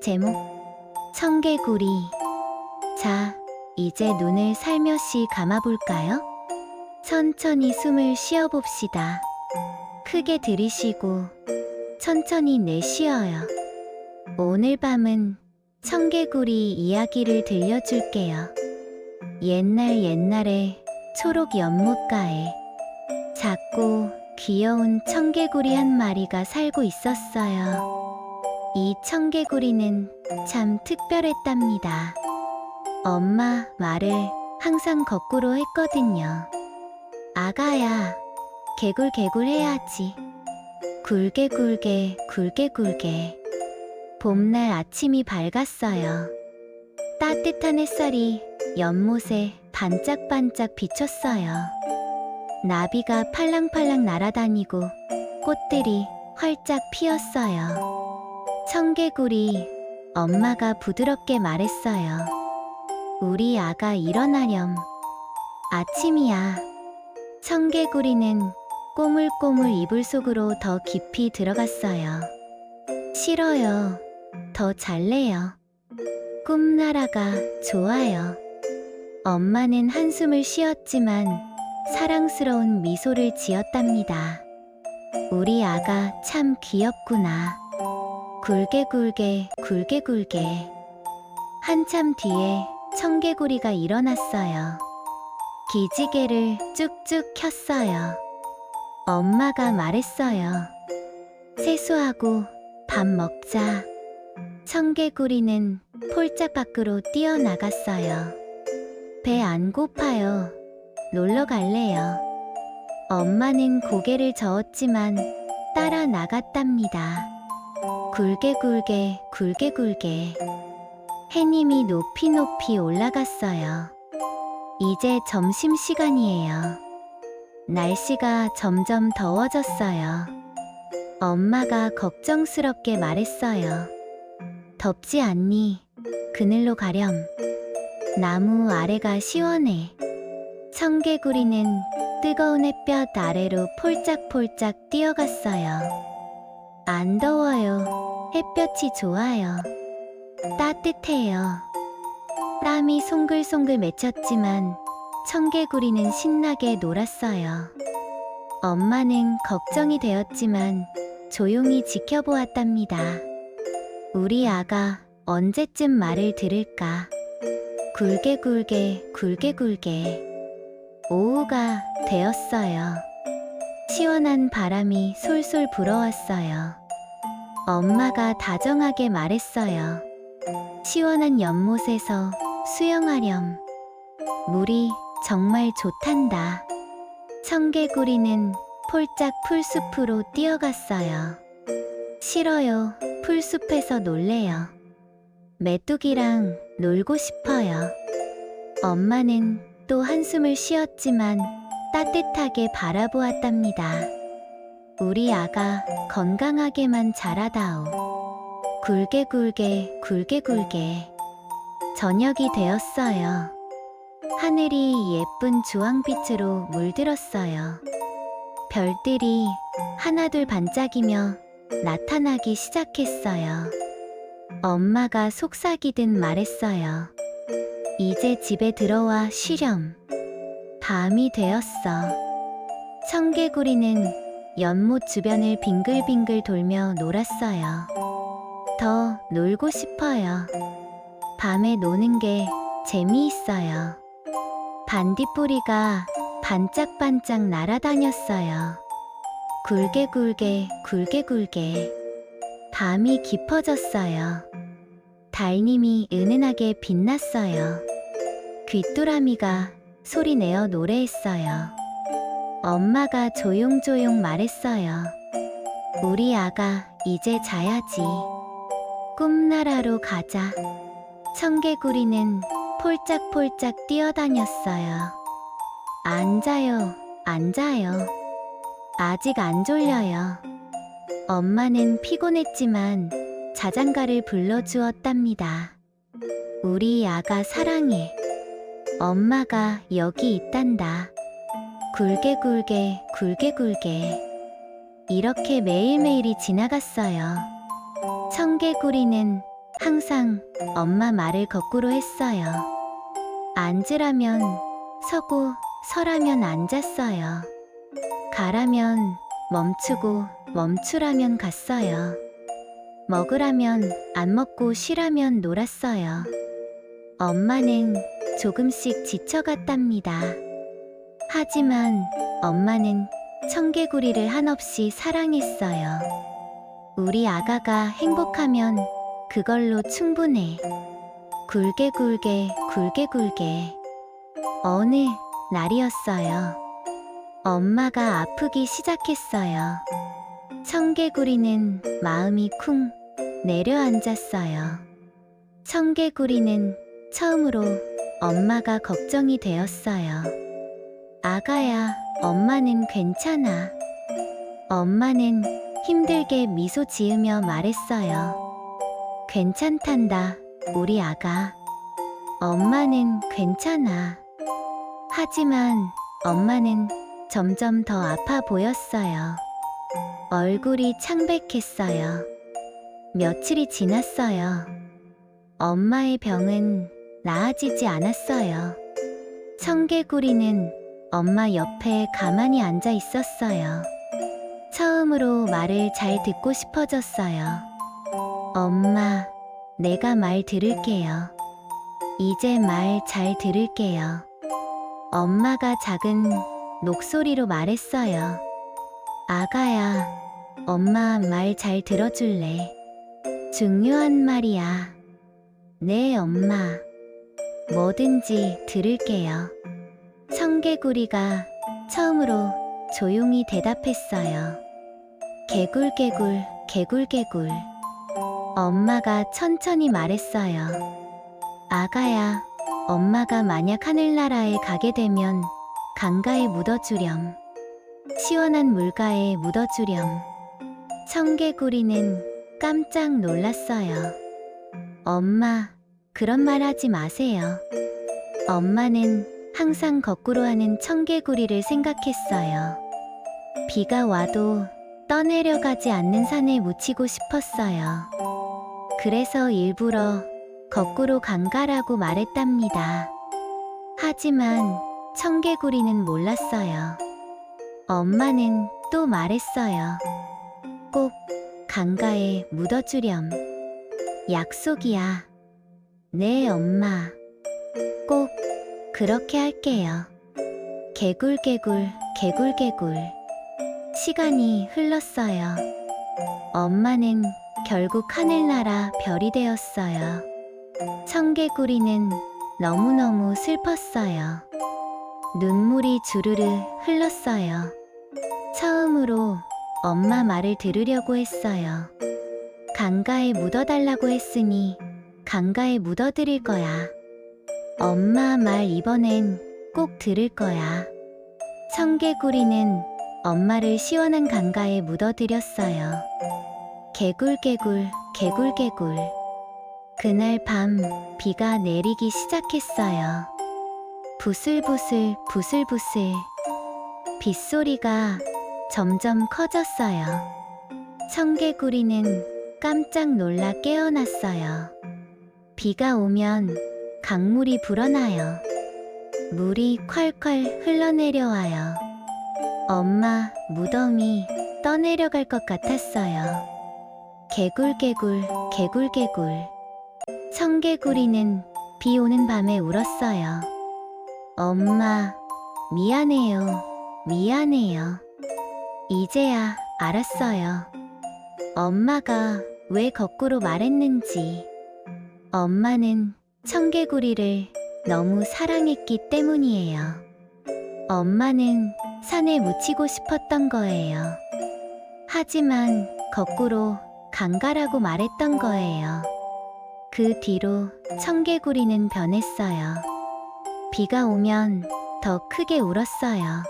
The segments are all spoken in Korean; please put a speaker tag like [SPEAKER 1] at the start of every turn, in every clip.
[SPEAKER 1] 제목 청개구리 자, 이제 눈을 살며시 감아볼까요? 천천히 숨을 쉬어봅시다. 크게 들이쉬고 천천히 내쉬어요. 오늘 밤은 청개구리 이야기를 들려줄게요. 옛날 옛날에 초록 연못가에 작고 귀여운 청개구리 한 마리가 살고 있었어요. 이 청개구리는 참 특별했답니다. 엄마 말을 항상 거꾸로 했거든요. 아가야, 개굴 개굴 해야지. 굴게 굴게 굴게 굴게. 봄날 아침이 밝았어요. 따뜻한 햇살이 연못에 반짝반짝 비쳤어요. 나비가 팔랑팔랑 날아다니고 꽃들이 활짝 피었어요. 청개구리 엄마가 부드럽게 말했어요. 우리 아가 일어나렴. 아침이야. 청개구리는 꼬물꼬물 이불 속으로 더 깊이 들어갔어요. 싫어요. 더 잘래요. 꿈나라가 좋아요. 엄마는 한숨을 쉬었지만 사랑스러운 미소를 지었답니다. 우리 아가 참 귀엽구나. 굴게 굴게 굴게 굴게. 한참 뒤에 청개구리가 일어났어요. 기지개를 쭉쭉 켰어요. 엄마가 말했어요. 세수하고 밥 먹자. 청개구리는 폴짝 밖으로 뛰어나갔어요. 배 안 고파요. 놀러 갈래요. 엄마는 고개를 저었지만 따라 나갔답니다. 굴게 굴게 굴게 굴게. 해님이 높이 높이 올라갔어요. 이제 점심시간이에요. 날씨가 점점 더워졌어요. 엄마가 걱정스럽게 말했어요. 덥지 않니? 그늘로 가렴. 나무 아래가 시원해. 청개구리는 뜨거운 햇볕 아래로 폴짝폴짝 뛰어갔어요. 안 더워요. 햇볕이 좋아요. 따뜻해요. 땀이 송글송글 맺혔지만 청개구리는 신나게 놀았어요. 엄마는 걱정이 되었지만 조용히 지켜보았답니다. 우리 아가 언제쯤 말을 들을까? 굴게 굴게 굴게 굴게. 오후가 되었어요. 시원한 바람이 솔솔 불어왔어요. 엄마가 다정하게 말했어요. 시원한 연못에서 수영하렴. 물이 정말 좋단다. 청개구리는 폴짝 풀숲으로 뛰어갔어요. 싫어요. 풀숲에서 놀래요. 메뚜기랑 놀고 싶어요. 엄마는 또 한숨을 쉬었지만 따뜻하게 바라보았답니다. 우리 아가 건강하게만 자라다오. 굴게 굴게 굴게 굴게. 저녁이 되었어요. 하늘이 예쁜 주황빛으로 물들었어요. 별들이 하나둘 반짝이며 나타나기 시작했어요. 엄마가 속삭이듯 말했어요. 이제 집에 들어와 쉬렴. 밤이 되었어. 청개구리는 연못 주변을 빙글빙글 돌며 놀았어요. 더 놀고 싶어요. 밤에 노는 게 재미있어요. 반딧불이가 반짝반짝 날아다녔어요. 굴게 굴게 굴게 굴게. 밤이 깊어졌어요. 달님이 은은하게 빛났어요. 귀뚜라미가 소리내어 노래했어요. 엄마가 조용조용 말했어요. 우리 아가 이제 자야지. 꿈나라로 가자. 청개구리는 폴짝폴짝 뛰어다녔어요. 앉아요, 앉아요. 아직 안 졸려요. 엄마는 피곤했지만 자장가를 불러주었답니다. 우리 아가 사랑해. 엄마가 여기 있단다. 굴게 굴게 굴게 굴게. 이렇게 매일매일이 지나갔어요. 청개구리는 항상 엄마 말을 거꾸로 했어요. 앉으라면 서고 서라면 앉았어요. 가라면 멈추고 멈추라면 갔어요. 먹으라면 안 먹고 쉬라면 놀았어요. 엄마는 조금씩 지쳐갔답니다. 하지만 엄마는 청개구리를 한없이 사랑했어요. 우리 아가가 행복하면 그걸로 충분해. 굴게 굴게 굴게 굴게. 어느 날이었어요. 엄마가 아프기 시작했어요. 청개구리는 마음이 쿵 내려앉았어요. 청개구리는 처음으로 엄마가 걱정이 되었어요. 아가야, 엄마는 괜찮아. 엄마는 힘들게 미소 지으며 말했어요. 괜찮단다, 우리 아가. 엄마는 괜찮아. 하지만 엄마는 점점 더 아파 보였어요. 얼굴이 창백했어요. 며칠이 지났어요. 엄마의 병은 나아지지 않았어요. 청개구리는 엄마 옆에 가만히 앉아 있었어요. 처음으로 말을 잘 듣고 싶어졌어요. 엄마, 내가 말 들을게요. 이제 말 잘 들을게요. 엄마가 작은 목소리로 말했어요. 아가야, 엄마 말 잘 들어줄래? 중요한 말이야. 네, 엄마. 뭐든지 들을게요. 청개구리가 처음으로 조용히 대답했어요. 개굴개굴, 개굴개굴. 엄마가 천천히 말했어요. 아가야, 엄마가 만약 하늘나라에 가게 되면 강가에 묻어주렴. 시원한 물가에 묻어주렴. 청개구리는 깜짝 놀랐어요. 엄마, 그런 말 하지 마세요. 엄마는 항상 거꾸로 하는 청개구리를 생각했어요. 비가 와도 떠내려가지 않는 산에 묻히고 싶었어요. 그래서 일부러 거꾸로 강가라고 말했답니다. 하지만 청개구리는 몰랐어요. 엄마는 또 말했어요. 꼭 강가에 묻어주렴. 약속이야. 네, 엄마. 꼭 그렇게 할게요. 개굴개굴, 개굴개굴. 시간이 흘렀어요. 엄마는 결국 하늘나라 별이 되었어요. 청개구리는 너무너무 슬펐어요. 눈물이 주르르 흘렀어요. 처음으로 엄마 말을 들으려고 했어요. 강가에 묻어달라고 했으니 강가에 묻어드릴 거야. 엄마 말 이번엔 꼭 들을 거야. 청개구리는 엄마를 시원한 강가에 묻어드렸어요. 개굴개굴, 개굴개굴. 그날 밤 비가 내리기 시작했어요. 부슬부슬, 부슬부슬. 빗소리가 점점 커졌어요. 청개구리는 깜짝 놀라 깨어났어요. 비가 오면 강물이 불어나요. 물이 콸콸 흘러내려와요. 엄마 무덤이 떠내려갈 것 같았어요. 개굴개굴, 개굴개굴. 청개구리는 비 오는 밤에 울었어요. 엄마, 미안해요. 미안해요. 이제야 알았어요. 엄마가 왜 거꾸로 말했는지. 엄마는 청개구리를 너무 사랑했기 때문이에요. 엄마는 산에 묻히고 싶었던 거예요. 하지만 거꾸로 강가라고 말했던 거예요. 그 뒤로 청개구리는 변했어요. 비가 오면 더 크게 울었어요.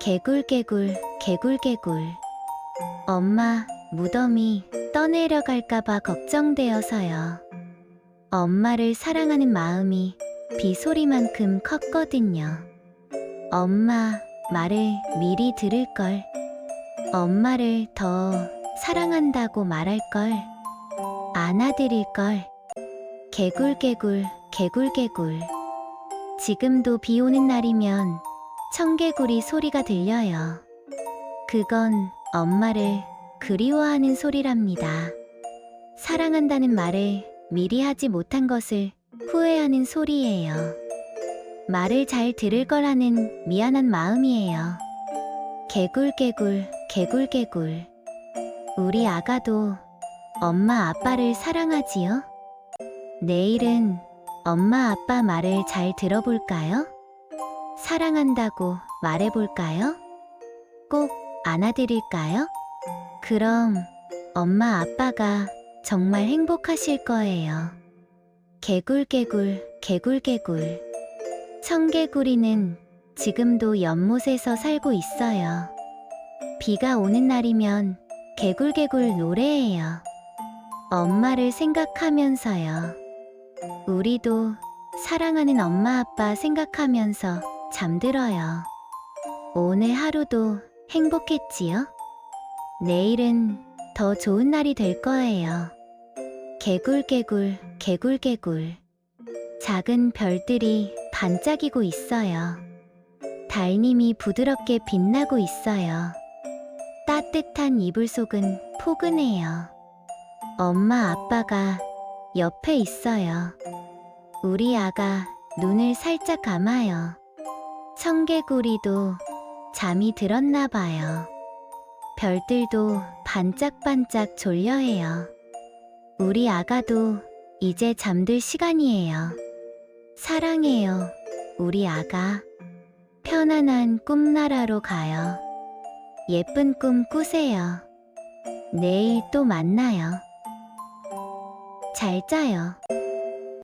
[SPEAKER 1] 개굴개굴, 개굴개굴. 엄마 무덤이 떠내려갈까봐 걱정되어서요. 엄마를 사랑하는 마음이 비 소리만큼 컸거든요. 엄마 말을 미리 들을 걸. 엄마를 더 사랑한다고 말할 걸. 안아드릴 걸. 개굴개굴, 개굴개굴. 지금도 비 오는 날이면 청개구리 소리가 들려요. 그건 엄마를 그리워하는 소리랍니다. 사랑한다는 말을 미리 하지 못한 것을 후회하는 소리예요. 말을 잘 들을 거라는 미안한 마음이에요. 개굴개굴, 개굴개굴. 우리 아가도 엄마 아빠를 사랑하지요? 내일은 엄마 아빠 말을 잘 들어볼까요? 사랑한다고 말해볼까요? 꼭 안아드릴까요? 그럼 엄마 아빠가 정말 행복하실 거예요. 개굴개굴, 개굴개굴. 청개구리는 지금도 연못에서 살고 있어요. 비가 오는 날이면 개굴개굴 노래해요. 엄마를 생각하면서요. 우리도 사랑하는 엄마 아빠 생각하면서 잠들어요. 오늘 하루도 행복했지요? 내일은 더 좋은 날이 될 거예요. 개굴개굴, 개굴개굴. 작은 별들이 반짝이고 있어요. 달님이 부드럽게 빛나고 있어요. 따뜻한 이불 속은 포근해요. 엄마 아빠가 옆에 있어요. 우리 아가 눈을 살짝 감아요. 청개구리도 잠이 들었나 봐요. 별들도 반짝반짝 졸려해요. 우리 아가도 이제 잠들 시간이에요. 사랑해요, 우리 아가. 편안한 꿈나라로 가요. 예쁜 꿈 꾸세요. 내일 또 만나요. 잘 자요.